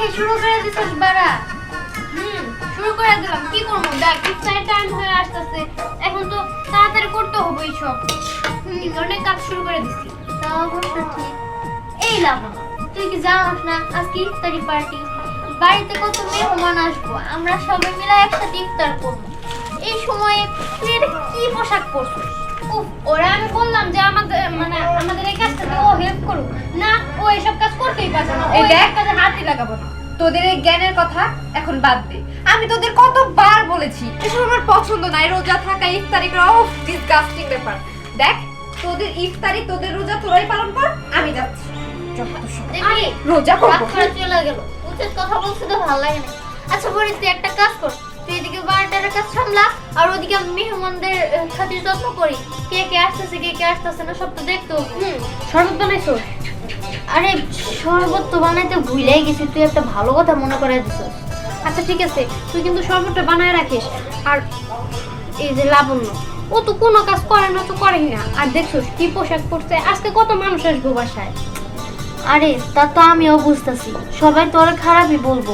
রাইখে শুরু করে দিছিস, বাড়া। হুম, শুরু করে দিলাম। কি করব? দেখ ইফতারের টাইম হয়ে আসতেছে। এখন তো তাড়াতাড়ি করতে হবে এইসব। হুম অনেক কাজ শুরু করে দিছি। তা অবশ্য ঠিক। এই লাভ তুই কি জানাস না, আজকে ইফতারি পার্টি। বাড়িতে কত মেহমান আসব, আমরা সবাই মিলে একসাথে ইফতার করব। এই সময়ে তুই কি পোশাক পরছিস? ওরা আমি বললাম যে আমাদের মানে আমাদের এই কাজটাতে ও হেল্প করুক। করতেই পারছে না এই দেখ। কাজে হাতই লাগাবো না। তোদের এই জ্ঞানের কথা এখন বাদ দে। আমি তোদের কতবার বলেছি এসব আমার পছন্দ নাই রোজা থাকা ইফতারি করা ও ডিসগাস্টিং ব্যাপার। দেখ তোদের ইফতারি তোদের রোজা তোরাই পালন কর আমি যাচ্ছি। রোজা করব। চলে গেল। উচিত কথা বলতে তো ভালো লাগে না। আচ্ছা বলি তুই একটা কাজ কর। তুই এদিকে বারোটার কাজ সামলা আর ওদিকে মেহমানদের খাতির যত্ন করি। কে কে আসতেছে কে কে আসতেছে না সব তো দেখতে হবে। হুম শরবত বানাইছো আরে শরবত তো বানাইতে ভুলেই গেছি, তুই একটা ভালো কথা মনে করে দিছিস। আচ্ছা ঠিক আছে, তুই কিন্তু শরবতটা বানায় রাখিস, আর এই যে লাবণ্য, ও তো কোনো কাজ করে না, তো করেই না। আর দেখছোস কি পোশাক পরছে, আজকে কত মানুষ আসব বাসায়। আরে, তা তো আমিও বুঝতেছি, সবাই তো ওরা খারাপই বলব।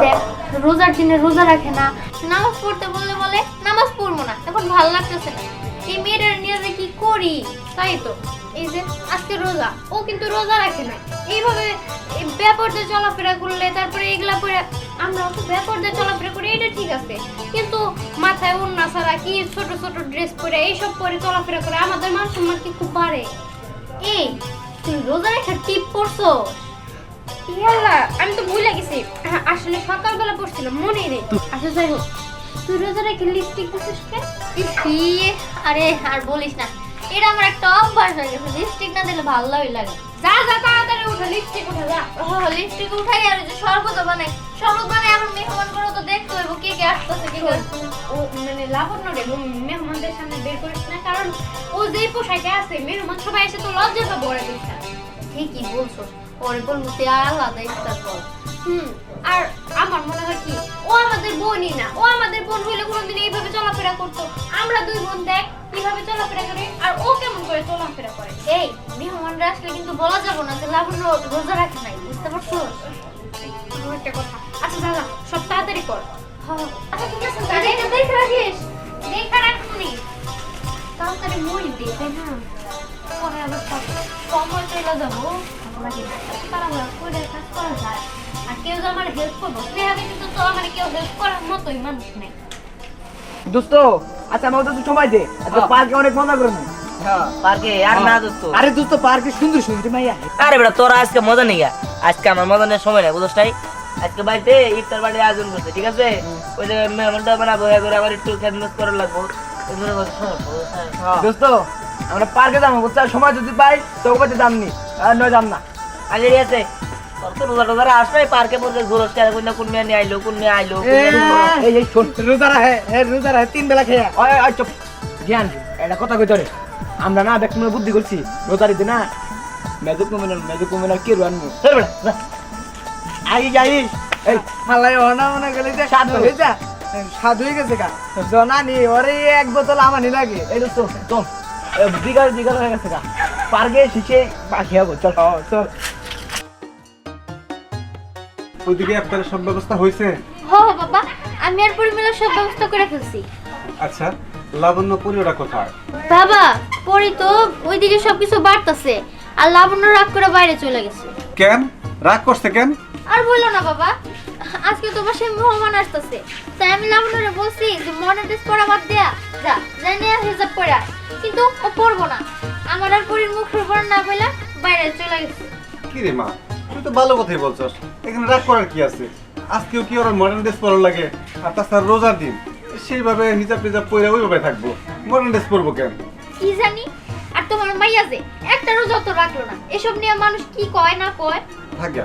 দেখ, রোজার দিনে রোজা রাখে না, নামাজ পড়তে বললে বলে নামাজ পড়ব না, এখন ভালো লাগতেছে না। এই মেয়েটার নিয়ে যে কি করি, তাই তো। এই যে আজকে রোজা ও কিন্তু রোজা রাখে না এইভাবে এই ব্যাপারটা চলাফেরা করলে তারপরে এগুলা করে আমরা তো ব্যাপারটা চলাফেরা করি এটা ঠিক আছে। কিন্তু মাথায় ওড়না ছাড়া কি ছোট ছোট ড্রেস পরে এইসব পরে চলাফেরা করে আমাদের মান সম্মান কি খুব বাড়ে? এই তুই রোজা রেখে টিপ পড়ছো? ইয়াল্লা আমি তো ভুলে গেছি। আসলে সকালবেলা পড়ছিলাম মনে নেই। আচ্ছা যাই হোক। তুই রোজা রেখে লিপস্টিক দিছিস আরে আর বলিস না। এটা আমার একটা অভ্যাস হয়ে গেছে লিপস্টিক না দিলে ভালো লাগে। যা যা তাড়াতাড়ি উঠা লিপস্টিক উঠা যা। লিপস্টিক উঠাই আর যে শরবত বানাই। শরবত বানাই আমার মেহমান তো দেখতে হইব কে কে আসতেছে কে কে ও মানে লাবণ্য রে মেহমানদের সামনে বের করিস না কারণ ও যেই পোশাকে আছে মেহমান সবাই এসে তো লজ্জা পাবো ওরা ঠিকই বলছো পরে বলব তুই আলাদা ইফতার কর। হুম আর আমার মনে হয় কি ও আমাদের বোনই না ও আমাদের বোন হইলে কোনোদিন এইভাবে চলাফেরা করতো। আমরা দুই বোন দেখ কীভাবে কেমন করে চলাফেরা করে। এই মেহমানরা আসলে কিন্তু বলা যাব না যে লাবণ্য রোজা রাখে নাই বুঝতে পারছ? একটা কথা। আচ্ছা দাদা সব তাড়াতাড়ি কর। আচ্ছা ঠিক আছে তাহলে দেখে রাখিস। দেখা রাখুনি তাড়াতাড়ি মই দে না? পরে আবার সব সময় চলে যাব। আমাকে তাড়াহুড়া করে কাজ করা যায়। আর কেউ যে আমার হেল্প করব সেভাবে কিন্তু তো আমার কেউ হেল্প করার মতোই মানুষ নেই। দোস্ত আচ্ছা আমাকে তো সময় দে। আজকে পার্কে অনেক মজা করব। পার্কে আর না দোস্ত আরে দোস্ত পার্কে সুন্দর সুন্দর মাইয়া। আরে বেটা তোরা আজকে মজা আজকে আমার মজা নেওয়ার সময় নাই বুঝছ নাই? আজকে বাড়িতে ইফতার বাড়ি আয়োজন করছে ঠিক আছে? ওই যে মেহমানটা বানাবো হ্যাঁ করে আবার একটু খেদমত করার লাগবো। এগুলো কথা শোনো, বুঝছ নাই? দোস্ত আমরা পার্কে যাব বুঝছ? সময় যদি পাই তোকে পাইতে দাম নি আর নয় দাম না। আচ্ছা ঠিক আছে। তোর পার্কে ঘুরোস কেন? কোন কোন মেয়ে নিয়ে আইলো কোন মেয়ে আইলো নিয়ে। এই শোন। হ্যাঁ হ্যাঁ হ্যাঁ তিন বেলা খেয়ে ওই জ্ঞান এটা কথা কই ধরে আমরা না দেখ তোমরা বুদ্ধি করছি। না কমিনাল কমিনাল কে রানমু চল বেটা আই যাইস এই। মালাই অনা মনে গেলে যে সাধু। হয়ে যা সাধু হয়ে গেছে গা। জনানি ওরে এক বোতল আমানি লাগে। এই বিকাল বিকাল হয়ে গেছে গা। পার্কে শিখে বাকি হব চল। চল ওইদিকে আপনার সব ব্যবস্থা হয়েছে? হো হো বাবা। আমি আর পরিমলা সব ব্যবস্থা করে ফেলছি। আচ্ছা। লাবণ্য পরিওরা কোথায়? বাবা পরি তো ওইদিকে সবকিছু বাড়তাছে। আর লাবণ্য রাগ করে বাইরে চলে গেছে। কেন? রাগ করছে কেন? আর বলল না বাবা আজকে তোমার সেই মেহমান আসতেছে। তাই আমি লাবণ্যরে বলছি যে মডার্ন ড্রেস পরা বাদ দেয়া যা জানি হিসাব পরে আয়। কিন্তু ও পরবো না। আমার আর পরির মুখ পর না বলে বাইরে চলে গেছে। কি রে মা তুই তো ভালো কথাই বলছস। এখানে রাগ করার কি আছে? আজকেও কি ওরা মডার্ন ড্রেস পরা লাগে? আর তাছাড়া রোজার দিন। সেইভাবে হিজাব টিজাব পরে ওইভাবে থাকব। মডার্ন ড্রেস পরবো কেন? কি জানি? আর তোমার মাইয়া যে একটা রোজা তো রাখল না। এসব নিয়ে মানুষ কি কয় না কয়? থাকা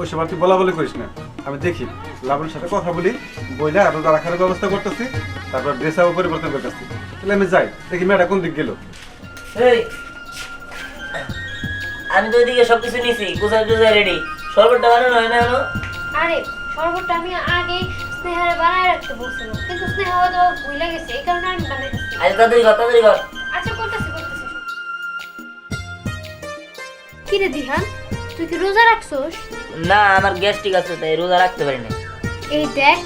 ওই সময় তুই বলা বলি করিস না। আমি দেখি লাবণের সাথে কথা বলি বইলে রোজা রাখার ব্যবস্থা করতেছি তারপর ড্রেস আপ পরিবর্তন করতেছি। তাহলে আমি যাই দেখি মেয়েটা কোন দিক গেল। এই, আমি তো ওইদিকে সবকিছু নিছি কুচাই টুচাই রেডি শরবতটা বানানো হয় না এখনও? আরে শরবতটা আমি আগে স্নেহারে বানায় রাখতে বলছিলাম কিন্তু স্নেহা হয়তো ভুলে গেছে এই কারণে আমি বানাইতেছি আজ তাড়াতাড়ি কর তাড়াতাড়ি কর। আচ্ছা করতেছি করতেছি কি রে দিহান তুই কি রোজা রাখছোস? না আমার গ্যাস ঠিক আছে তাই রোজা রাখতে পারি না এই দেখ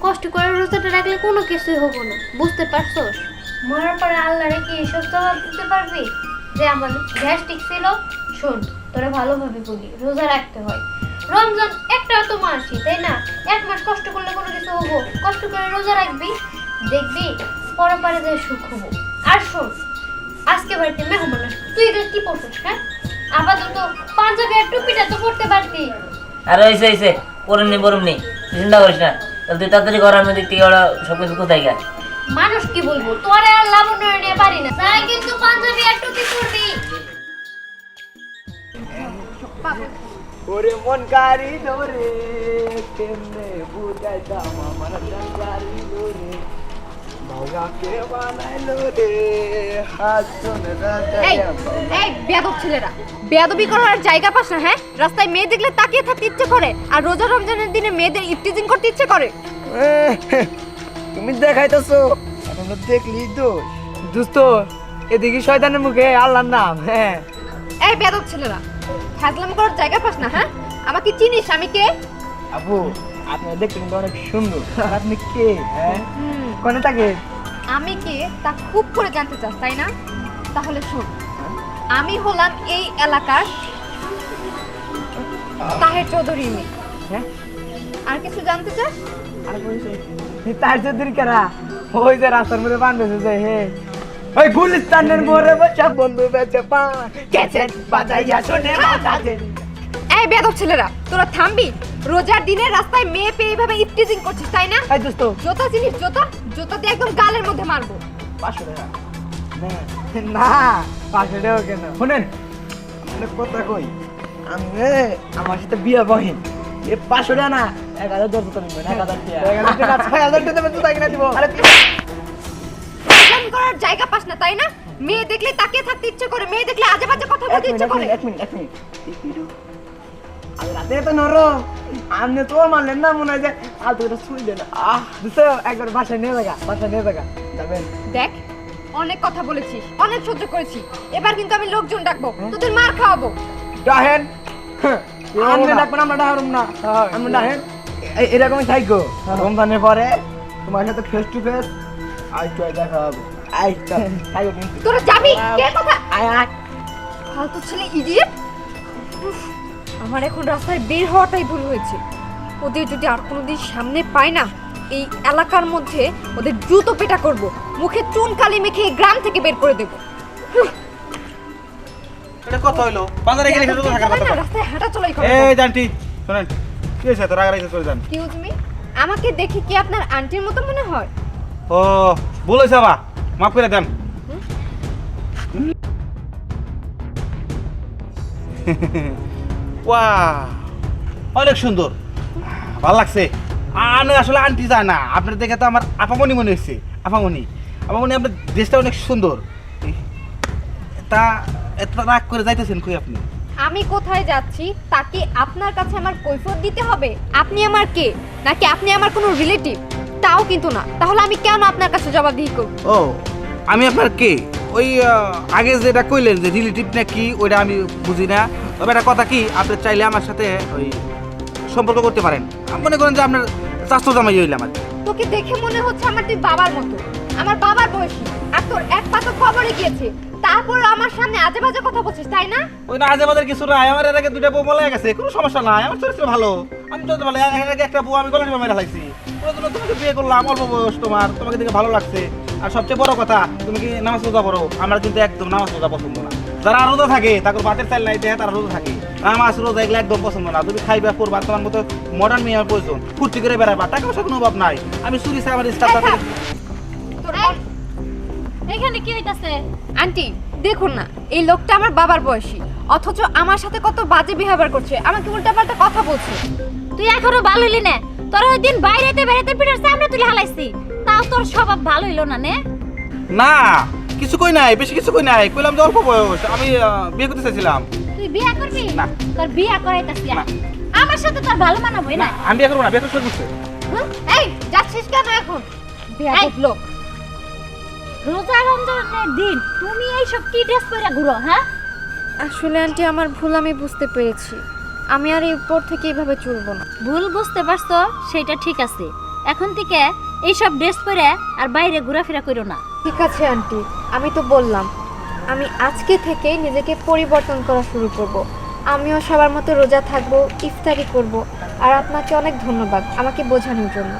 কষ্ট করে রোজাটা রাখলে কোনো কিছুই হব না বুঝতে পারছোস? মরার পরে আল্লাহরে কি এসব জবাব দিতে পারবি? যে আমার গ্যাস্ট্রিক ছিল শোন তোরা ভালোভাবে বলি রোজা রাখতে হয়। রমজান একটা তো মাসই তাই না? এক মাস কষ্ট করলে কোনো কিছু হব? কষ্ট করে রোজা রাখবি? দেখবি পরপারে যে সুখ হব। আর শোন আজকে বাড়িতে মেহমান আসবে। তুই এটা কি পড়ছিস হ্যাঁ? আপাতত পাঞ্জাবি আর টুপিটা তো পড়তে পারতি আর হয়েছে হয়েছে পরম নেই পরম নেই তুই চিন্তা করিস না। তাহলে তুই তাড়াতাড়ি ঘর আমি দেখতে ওরা সব কিছু কোথায় গা মানুষ কি বলব তোরে আর লাবণ্য নিয়ে পারি না। তাই কিন্তু পাঞ্জাবি আর টুপি পরবি ওরে মন কারি রে কেমনে বুঝাইতাম আমার বানাইলো রে হাত ধরে এই এই বেয়াদব ছেলেরা বেয়াদবি করার আর জায়গা পাস না হ্যাঁ? রাস্তায় মেয়ে দেখলে তাকিয়ে থাকতে ইচ্ছে করে আর রোজা রমজানের দিনে মেয়েদের করতে ইচ্ছে করে। তুমি দেখাইতেছো এখন তো দেখলি তো? দোস্ত এদিকে শয়তানের মুখে আল্লাহর নাম হ্যাঁ। এই বেয়াদব ছেলেরা ফ্যাজলাম করার জায়গা পাস না হ্যাঁ? আমাকে চিনিস আমি কে? আপু আপনি দেখতে কিন্তু অনেক সুন্দর। আপনি কে হ্যাঁ? কোনে থাকে আমি কে তা খুব করে জানতে চাস তাই না? তাহলে শোন আমি হলাম এই এলাকার তাহের চৌধুরী মেয়ে। হ্যাঁ? আর কিছু জানতে চাস? আর তার চৌধুরী কারা? ওই যে রাস্তার মধ্যে বান্ধেছে যে হে। ওই গুলিস্তানের মোড়ে বসে বন্ধু বেচে পান ক্যাসেট বাজাইয়া শুনে বাজাতে এই বেয়াদব ছেলেরা তোরা থামবি? রোজার দিনে রাস্তায় মেয়ে পেয়ে এইভাবে ইফটিজিং করছিস তাই না? এই দোস্ত। জোতা জিনিস জোতা? জোতা দিয়ে একদম গালের মধ্যে মারবো। পাঁচশো টাকা না পাঁচশো টাকা কেন শুনেন আপনার কথা কই আমি আমার সাথে বিয়ে বহিন। এ পাঁচশো টাকা না এক হাজার দশ টাকা নেবেন এক হাজার টাকা। ছয় হাজার টাকা কিনে দিব। আরে করার জায়গা পাস না তাই না? মেয়ে দেখলে তাকিয়ে থাকতে ইচ্ছে করে মেয়ে দেখলে আজে বাজে কথা বলতে ইচ্ছে করে। এক মিনিট এক মিনিট। আর রাতে তো নরম আপনি তো মারলেন না মনে হয় যে আলতো এটা ছুঁই দেন আহ বুঝছ একবার বাসায় নিয়ে যাগা বাসায় নিয়ে যাগা। যাবেন। দেখ অনেক কথা বলেছিস অনেক সহ্য করেছি। এবার কিন্তু আমি লোকজন ডাকবো তোদের মার খাওয়াবো। ডাহেন। আমরা ডাকবেন আমরা ডাহারুম না। আমরা ডাহেন। এরকমই থাইকো। রমজানের পরে তোমার সাথে ফেস টু ফেস তো দেখা হবে। আই চল তোরা যাবি? কে কথা? আয় আয়। ফালতু ছেলে ইডিয়েট আমার এখন রাস্তায় বের হওয়াটাই ভুল হয়েছে। ওদের যদি আর কোনোদিন সামনে পাই না এই এলাকার মধ্যে ওদের জুতো পেটা করব। মুখে চুন কালি মেখে গ্রাম থেকে বের করে দেবো। এটা কথা হইল? বাজারে গেলে থাকার কথা রাস্তায় হাঁটা চলাই করে এই জানটি শোনেন কি হয়েছে? তোর আগে চলে যান। আমাকে দেখে কি আপনার আন্টির মতো মনে হয়? ও ভুল হয়েছে বা মাফ করে দেন। অনেক সুন্দর। ভালো লাগছে। আমি আসলে আন্টি যায় না। আপনার দেখে তো আমার আপামনি মনে হয়েছে। আপামনি। আপামনি আপনার দেশটা অনেক সুন্দর। তা এত রাগ করে যাইতেছেন কই আপনি? আমি কোথায় যাচ্ছি? তাকে আপনার কাছে আমার কৈফিয়ত দিতে হবে? আপনি আমার কে? নাকি আপনি আমার কোনো রিলেটিভ তাও কিন্তু না। তাহলে আমি কেন আপনার কাছে জবাবদিহি করব? ও আমি আপনার কে? ওই আগে যেটা কইলেন যে রিলেটিভ না কি ওইটা আমি বুঝি না। তবে একটা কথা কি আপনি চাইলে আমার সাথে ওই সম্পর্ক করতে পারেন। আপনি মনে করেন যে আপনার স্বাস্থ্য জামাই হইলাম আমার। তোকে দেখে মনে হচ্ছে আমার তুই বাবার মতো। আমার বাবার বয়সী আর তোর এক পা তো খবরে গিয়েছে। তারপর আমার সামনে আজে বাজে কথা বলছিস তাই না? ওই না আজে বাজার কিছু নাই। আমার এর আগে দুইটা বউ বলে গেছে কোনো সমস্যা নাই। আমার চরিত্র ভালো। আমি চলতে ভালো এর আগে একটা বউ আমি গলা মেরে লাগছি ওই জন্য তোমাকে বিয়ে করলাম অল্প বয়স তোমার। তোমাকে দেখে ভালো লাগছে। আর সবচেয়ে বড় কথা তুমি কি নামাজ রোজা পড়ো? আমার কিন্তু একদম নামাজ রোজা পছন্দ না। যারা রোজা থাকে তাদের ভাতের চাল নাই দেয় তারা রোজা থাকে। নামাজ রোজা এগুলো একদম পছন্দ না। তুমি খাইবা করবা তোমার মতো মডার্ন মেয়ে আমার প্রয়োজন। ফুর্তি করে বেড়াবা টাকা পয়সা কোনো অভাব নাই। আমি চুরি চাই এখানে কি হইতাছে? আন্টি দেখুন না এই লোকটা আমার বাবার বয়সী অথচ আমার সাথে কত বাজে বিহেভিয়ার করছে আমাকে উল্টাপাল্টা কথা বলছে। তুই এখনও ভালো হইলি না? তোর ওই দিন বাইরেতে বেড়াতে পিটার সামনে তুলে হালাইছি। তাও তোর স্বভাব ভালো হইল না নে? না কিছু কই নাই বেশি কিছু কই নাই। কইলাম যে অল্প বয়স আমি বিয়ে করতে চাইছিলাম। তুই বিয়া করবি? না। তোর বিয়া করাইতাছি না। আমার সাথে তোর ভালো মানাবই না আমি বিয়ে করব না বিয়ে করতে এই যাচ্ছিস কেন এখন? বেয়াদব লোক। রোজা রমজানের দিন তুমি এই সব কি ড্রেস পরে ঘুরো হ্যাঁ? আসলে আন্টি আমার ভুল আমি বুঝতে পেরেছি। আমি আর এরপর থেকে এইভাবে চলবো না। ভুল বুঝতে পারছ? সেটা ঠিক আছে। এখন থেকে এইসব ড্রেস পরে আর বাইরে ঘোরাফেরা করো না। ঠিক আছে আন্টি। আমি তো বললাম আমি আজকে থেকেই নিজেকে পরিবর্তন করা শুরু করব। আমিও সবার মতো রোজা থাকব ইফতারি করব। আর আপনাকে অনেক ধন্যবাদ আমাকে বোঝানোর জন্য।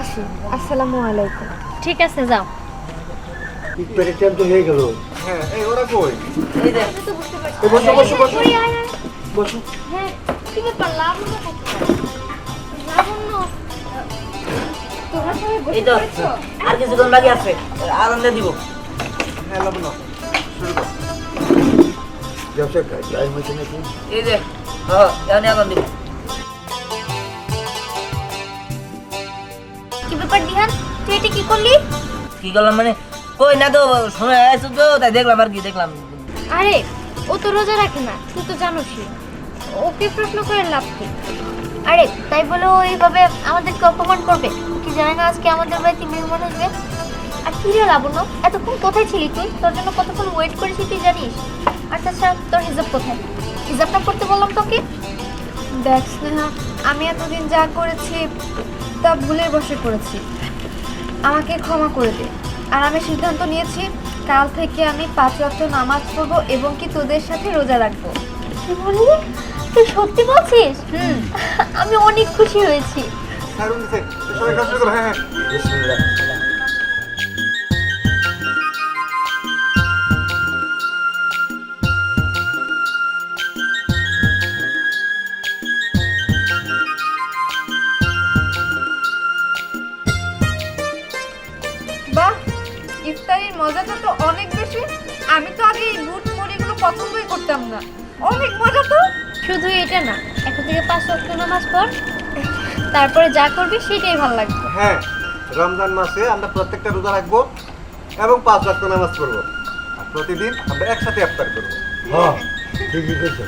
আসি আসসালামু আলাইকুম। ঠিক আছে যাও। টাইম তো হয়ে গেল। হ্যাঁ এই ওরা কই? এই এই বসো বসো। বসো হ্যাঁ কি ব্যাপার লাবণ্য লাবণ্য তোমরা সবাই বসে এই তো আর কিছুক্ষণ বাকি আছে আনন্দে দিব। হ্যাঁ লাবণ্য শুরু কর। ব্যবসা টাইম হয়েছে নাকি? এই যে হ্যাঁ এখন আনন্দ দিব। কি ব্যাপার দিহান? তুই এটা কি করলি? কি করলাম মানে কই না তো সময় আছে তো তাই দেখলাম আর কি দেখলাম। আরে ও তো রোজা রাখে না তুই তো জানোসই ওকে প্রশ্ন করে লাভ কি? আরে তাই বলে ও এইভাবে আমাদেরকে অপমান করবে? কি জানে না আজকে আমাদের বাড়িতে মেহমান আসবে আর কি রে লাবণ্য এতক্ষণ কোথায় ছিলি তুই? তোর জন্য কতক্ষণ ওয়েট করেছি তুই জানিস? আর তাছাড়া তোর হিজাব কোথায়? হিজাবটা করতে বললাম তোকে। দেখ স্নেহা আমি এতদিন যা করেছি তা ভুলের বসে করেছি আমাকে ক্ষমা করে দে। আর আমি সিদ্ধান্ত নিয়েছি কাল থেকে আমি পাঁচ রক্ত নামাজ পড়ব এবং কি তোদের সাথে রোজা রাখব। তুই বললি? তুই সত্যি বলছিস? হুম। আমি অনেক খুশি হয়েছি। করো হ্যাঁ হ্যাঁ। এই বুট মুড়িগুলো পছন্দই করতাম না। অনেক মজা তো? শুধু এটা না এখন থেকে পাঁচ ওয়াক্ত নামাজ পড়। তারপরে যা করবি সেটাই ভালো লাগবে। হ্যাঁ রমজান মাসে আমরা প্রত্যেকটা রোজা রাখব এবং পাঁচ ওয়াক্ত নামাজ পড়ব। আর প্রতিদিন আমরা একসাথে ইফতার করব। হ্যাঁ ঠিকই কইছো।